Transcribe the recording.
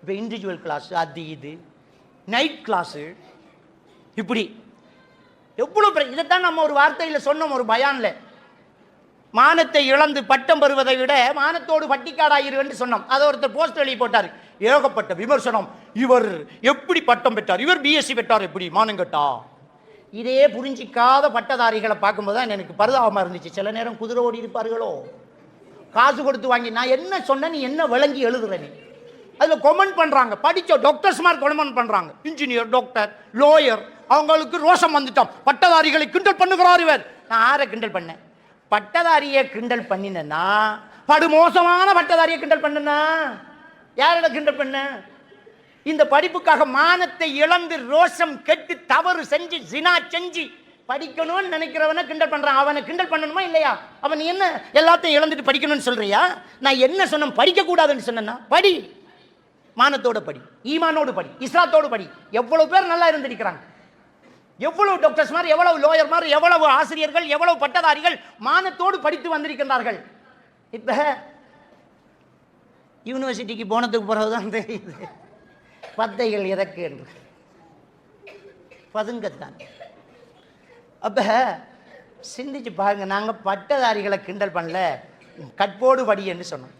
இப்போ individual class அது இது. நைட் கிளாஸு இப்படி. எவ்வளோ பிர இதைத்தான் நம்ம ஒரு வார்த்தையில் சொன்னோம் ஒரு பயானில். மானத்தை இழந்து பட்டம் பெறுவதை விட மானத்தோடு பட்டிக்காடாயிருன்னு சொன்னோம். அதை ஒருத்தர் போஸ்ட் எழுதி போட்டார். ஏகப்பட்ட விமர்சனம். இவர் எப்படி பட்டம் பெற்றார்? இவர் பிஎஸ்சி பெற்றார் எப்படி? மானங்கட்டா இதே புரிஞ்சிக்காத பட்டதாரிகளை பார்க்கும்போது தான் எனக்கு பரிதாபமாக இருந்துச்சு. சில நேரம் குதிரை ஓடி இருப்பார்களோ காசு கொடுத்து வாங்கி நான் என்ன சொன்னேன் நீ என்ன விளங்கி எழுதுற நீ? அதில் கொமெண்ட் பண்ணுறாங்க படித்த டாக்டர்ஸ் மாதிரி கொமெண்ட் பண்ணுறாங்க இன்ஜினியர் டாக்டர் லோயர் அவங்களுக்கு ரோஷம் வந்துட்டோம். பட்டதாரிகளை கிண்டல் பண்ணுகிறார் இவர். நான் யாரை கிண்டல் பண்ணேன். பட்டதாரியை கிண்டல் பண்ணினேன்னா படுமோசமான பட்டதாரியை கிண்டல் பண்ணனா யாரோட கிண்டல் பண்ண? இந்த படிப்புக்காக மானத்தை இழந்து ரோஷம் கெட்டு தவறு செஞ்சு ஜினா செஞ்சு படிக்கணும்னு நினைக்கிறவனை கிண்டல் பண்ணுறான் அவனை கிண்டல் பண்ணணுமா இல்லையா? அவன் என்ன எல்லாத்தையும் இழந்துட்டு படிக்கணும்னு சொல்கிறியா நான் என்ன சொன்னேன்? படிக்கக்கூடாதுன்னு சொன்னேன்னா படி. மானத்தோடு படி ஈமானோடு படி இஸ்லாத்தோடு படி. எவ்வளவு பேர் நல்லா இருந்திருக்கிறாங்க. எவ்வளவு டாக்டர்ஸ் மாதிரி எவ்வளவு லோயர் மாதிரி எவ்வளவு ஆசிரியர்கள் எவ்வளவு பட்டதாரிகள் மானத்தோடு படித்து வந்திருக்கின்றார்கள். இப்போ யூனிவர்சிட்டிக்கு போனதுக்கு பிறகுதான் தெரியுது. பத்தைகள் எதற்கு என்று. பதுங்கத்தான். அப்ப சிந்திச்சு பாருங்க நாங்கள் பட்டதாரிகளை கிண்டல் பண்ணல. கட்போடு படி என்று சொன்னோம்.